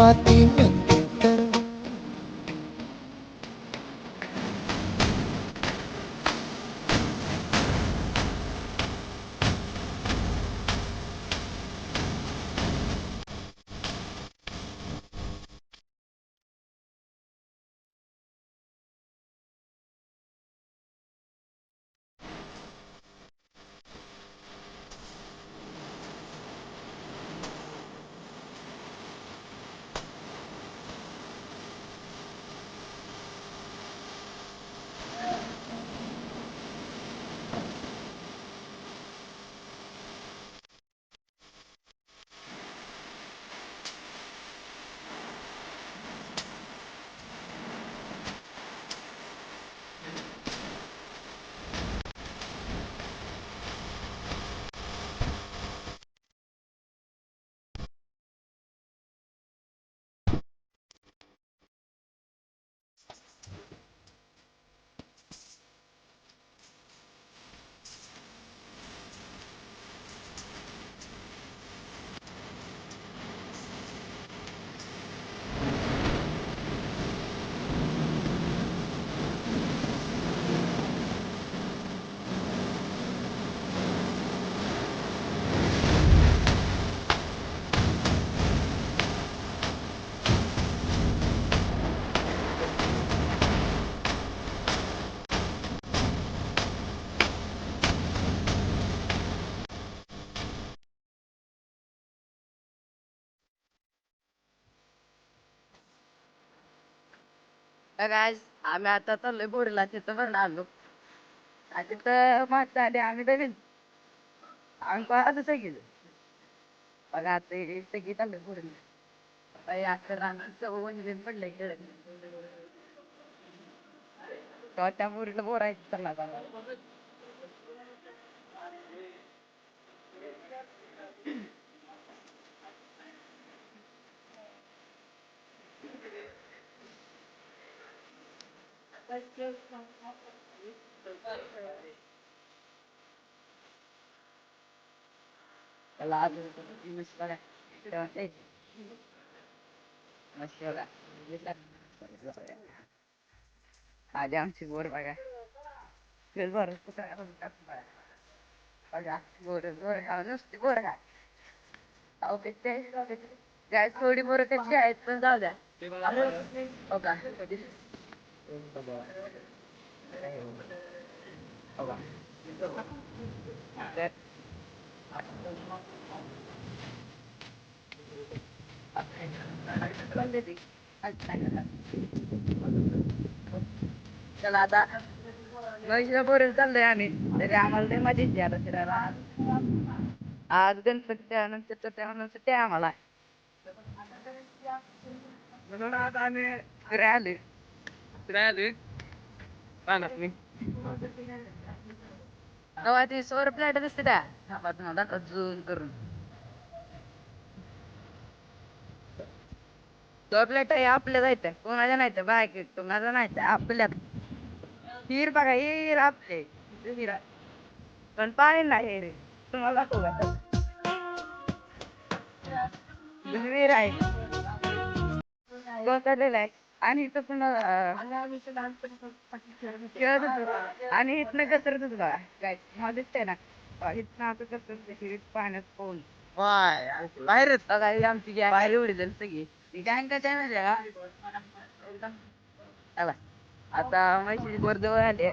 माती म्हणते तर तर आम्ही आता चाललोय बोरीला तिथं पण आलो. आणि तिथं मागच्या आली आम्ही बघितलं आम्ही पाहतो सगळी बघा आता हे सगळी चाललोय बोरीला. बाई आता रानात वंजन पडलंय खेळ तेव्हा त्या बोरीला बोरायचं चला आता. चला आज मस्त बघा तेव्हा ते मस्त बघा आधी आमची बोर बघा तेच बरं बघा बोर बोर खाऊ नुसती बोर खा अहो ते ते काय थोडी बोर कशी आहेत पण जाऊ द्या हो का हो का तर चला आता. म्हैशीला पोरेल चाललंय आम्ही तरी आम्हाला लय मजा द्या फिरायला आज गणपती त्यानंतर तर त्यानंतर ते आम्हाला म्हणून आज आम्ही फिरायला रानात मी तेव्हा ती सौर प्लेट दिसते त्या थांबा तुम्हाला झूम करून सौर प्लेट आहे आपल्या जायचं कोणाच्या नाही तर नाही तर आपल्यात हिर बघा हिर आपले हिर. पण पाणी नाही रे तुम्हाला दाखवू का? विहीर आहे गोठवलेलं आहे आणि इथं पण खेळत होतो. आणि इथनं घसरत होतो. काय मला दिसतंय ना? इथनं असं घसरत पाण्यात पोहून बाहेरच बघा ही आमची गॅंग बाहेर एवढी जण सगळी. ती गॅंग कशी आहे माहिती आहे का चला आता म्हैशी जवळ आले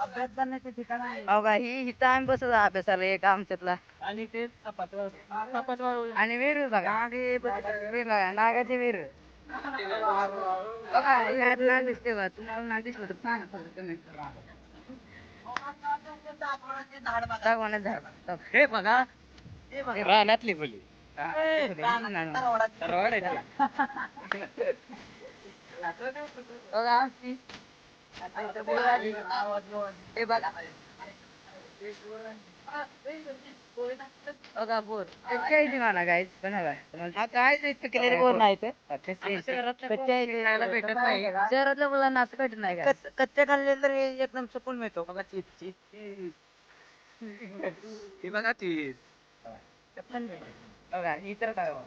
अभ्यास करण्याचे ठिकाण आहे. हो का ही इथं आम्ही बसत अभ्यासाला एक आमच्यातला. आणि ते आणि वेरू बघा. आणि वेरू बघा नागाची वेरू बघा ह्यात ना दिसते बघा तुम्हाला ना दिसलं तर सांगा फक्त comment करा. दाखवा ना झाड दाखवा. हे बघा. रानातली मुली. बघा आमची आता इथं बोर आली. हे बघा. बघा बोर. पण बघा आता आहे इतकं केलेले बोर नाही ते कच्च्या आहे खायला भेटत नाही. शहरातल्या मुलांना असं भेटत नाही का? कच्चे खाल्ले तर एकदम सुकून मिळतो. बघा चीज ही बघा ती बघा ही तर काय बघा.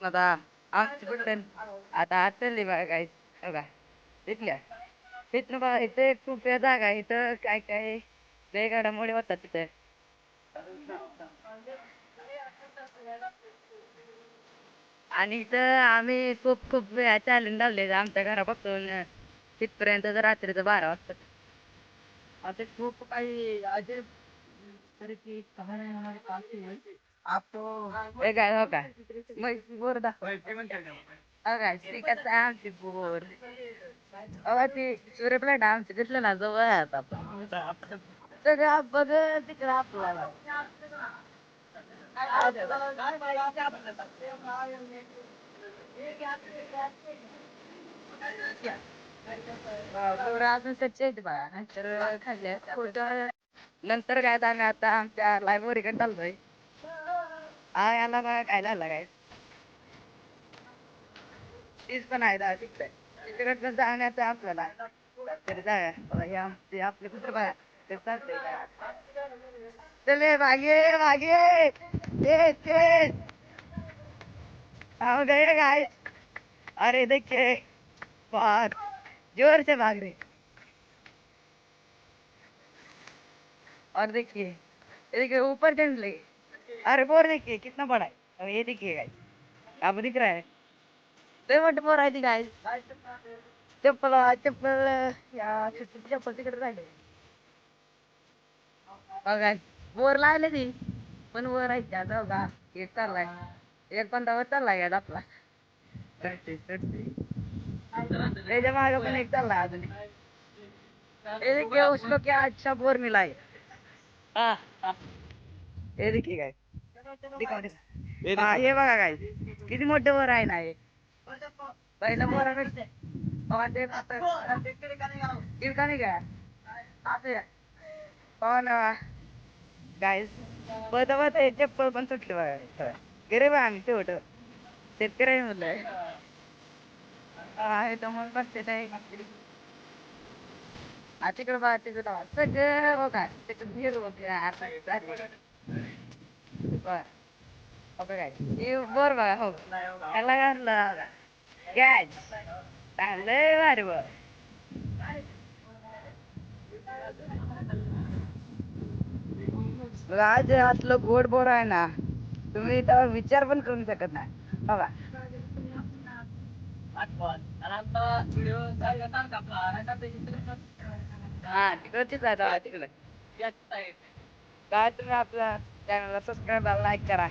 आता आमची बटन आता आत चालली बघा काय बघा. तिथल्या तिथनं बघा इथं एक खूप जागा आहे. इथं काय काय लय घडामोडी होतात तिथं. आणि इथं आम्ही खूप खूप वेळा चॅलेंज लावले आमच्या घरापासून. तिथपर्यंत रात्रीचं बारा वाजता आता खूप काही अजून तरी कहाणी हमारे पास ही काय मग बोर दाखव. हो काय श्रीकांत आहे आमची बोर अगं ती सूर्यप्लाट आमची दिसलं ना जवळ आहे आता सगळं बघ तिकडं आपल्याला. तेवढं अजून स्वच्छ आहेत बघा नंतर खाल्ल्या कुठं नंतर काय आता आम्ही आता आमच्या लायब्ररीकडे चाललोय. हा आला बघा काय झालं काय तीच पण आहे दहा तिकडे तिकडे जाण्याचं आपल्याला तरी जाऊया बघा, हे आमचे आपले कुठे बघा ते चालतंय चले मागे मागे तेच तेच हम गए गाइस अरे देखिए बहुत जोर से भाग रहे। और देखिए ये देखिए ऊपर चढ़ ले अरे बोर देखिए कितना बड़ा है। अब ये देखिए गाइस अब दिख रहा है। ते मोठे बोर आहे ती गाइस चप्पल चप्पल या चप्पल तिकडे राहिले. बघा बोर लागले ती पण वर आहे त्या दोघा. एक चाललाय. एक पण दावा चाललाय यात आपला. त्याच्यामागे पण एक चाललाय अजून ये देखिए उसको क्या अच्छा बोर मिला है हाँ, हाँ. देखिए काय हा हे बघा काय किती मोठं वर आहे ना हे. पहिलं बोर आहे किरकाने काय असं पण गाईस बघता बघता हे चप्पल पण सुटली बघा. गरीब आहे आम्ही तेवढं शेतकरी आहे म्हणलं. आहे तर मग बघते ते आ तिकडं बघा तिकडे बघा सगळं बघा. तिकडं हिर होते आता बघा हे बर बघा हो. त्याला घातलं. गॅस चांगलंय भारी बघ आज आतलं गोड बोर आहे ना. तुम्ही त्यावर विचार पण करू शकत नाही. बघा. हा तिकडं तिकडं. आहे बघा, तिकडं काय तुम्ही आपल्या चॅनलला सबस्क्राईब लाईक करा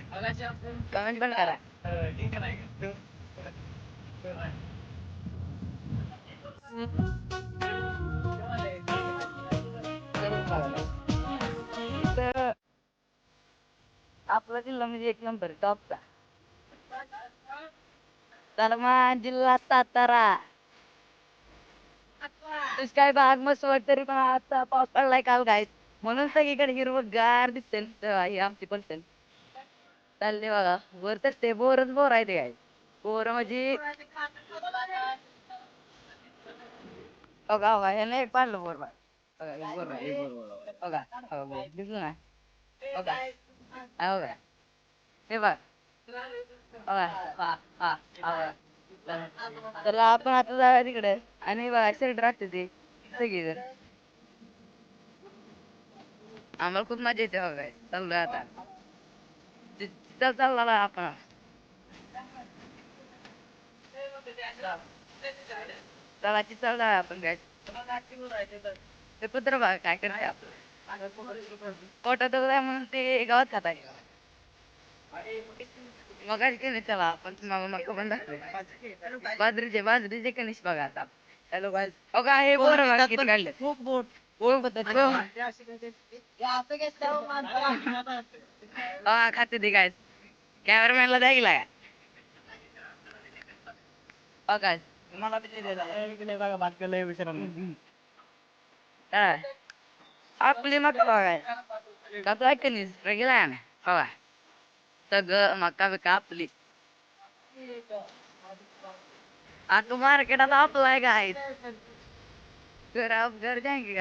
कमेंट पण करा तर आपला जिल्हा म्हणजे एक नंबर टॉपचा सलमान जिल्हा सातारा दुष्काळी भाग मस्त वाटत तरी पण आता पाऊस पडलाय काल काय म्हणून सगळीकडे हिरवं गार दिसते ही आमची पण चालले बघा. वर तर ते बोरच बोर आहे ते काय. बोर म्हणजे बघा बघा हे नाही पाडलं बोर बघा. बघा, बोर बघा हो, दिसलं ना? हा हे बघ. बघा हा तर आपण आता जाऊया तिकडे. आणि बघा शर्ट राहते ते. सगळीजण. आम्हाला खूप मजा येते बघा चाललोय आता. ति- तिथं चालला आपण. चला तिथं चालला आपण काय ते कुत्र बघा काय करते आपलं. पोटात म्हणून ते गावात खात आहे मग चला आपण मग पण बाजरीचे बाजरीचे कनिश बघा आता. हॅलो गाईस हो हे बोर खूप बोट. हा खाते ते काय कॅमेरामॅनला द्यायला का हो काय मला बघा बातम्या लय विचारा हा. आपली मग बघाय का तू ऐकनीस रेग्युलर ना बघा सगळं मका बिका आपली आता मार्केटात आपलं आहे काय घर घर जाएंगे